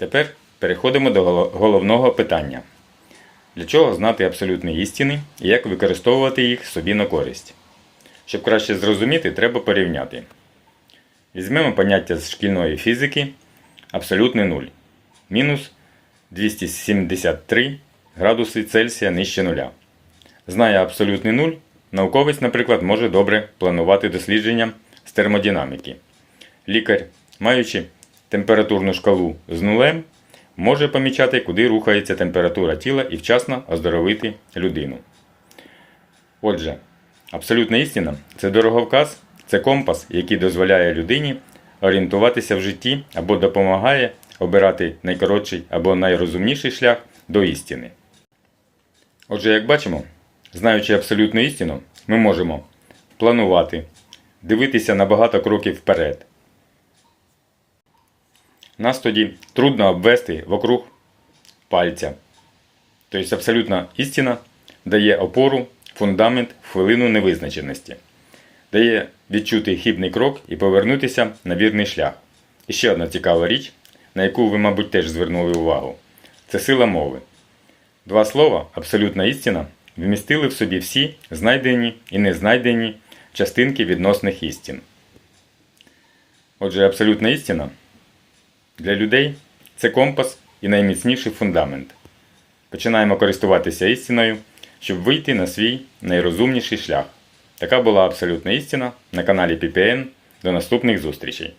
Тепер переходимо до головного питання. Для чого знати абсолютні істини і як використовувати їх собі на користь? Щоб краще зрозуміти, треба порівняти. Візьмемо поняття з шкільної фізики абсолютний нуль. Мінус 273 градуси Цельсія нижче нуля. Знає абсолютний нуль, науковець, наприклад, може добре планувати дослідження з термодинаміки. Лікар, маючи температурну шкалу з нулем, може помічати, куди рухається температура тіла і вчасно оздоровити людину. Отже, абсолютна істина це дороговказ, це компас, який дозволяє людині орієнтуватися в житті або допомагає обирати найкоротший або найрозумніший шлях до істини. Отже, як бачимо, знаючи абсолютну істину, ми можемо планувати, дивитися на багато кроків вперед. Нас тоді трудно обвести вокруг пальця. Тобто абсолютна істина дає опору, фундамент в хвилину невизначеності, дає відчути хибний крок і повернутися на вірний шлях. І ще одна цікава річ, на яку ви, мабуть, теж звернули увагу це сила мови. Два слова, абсолютна істина, вмістили в собі всі знайдені і не знайдені частинки відносних істин. Отже, абсолютна істина для людей це компас і найміцніший фундамент. Починаємо користуватися істиною, щоб вийти на свій найрозумніший шлях. Така була абсолютна істина на каналі PPN. До наступних зустрічей!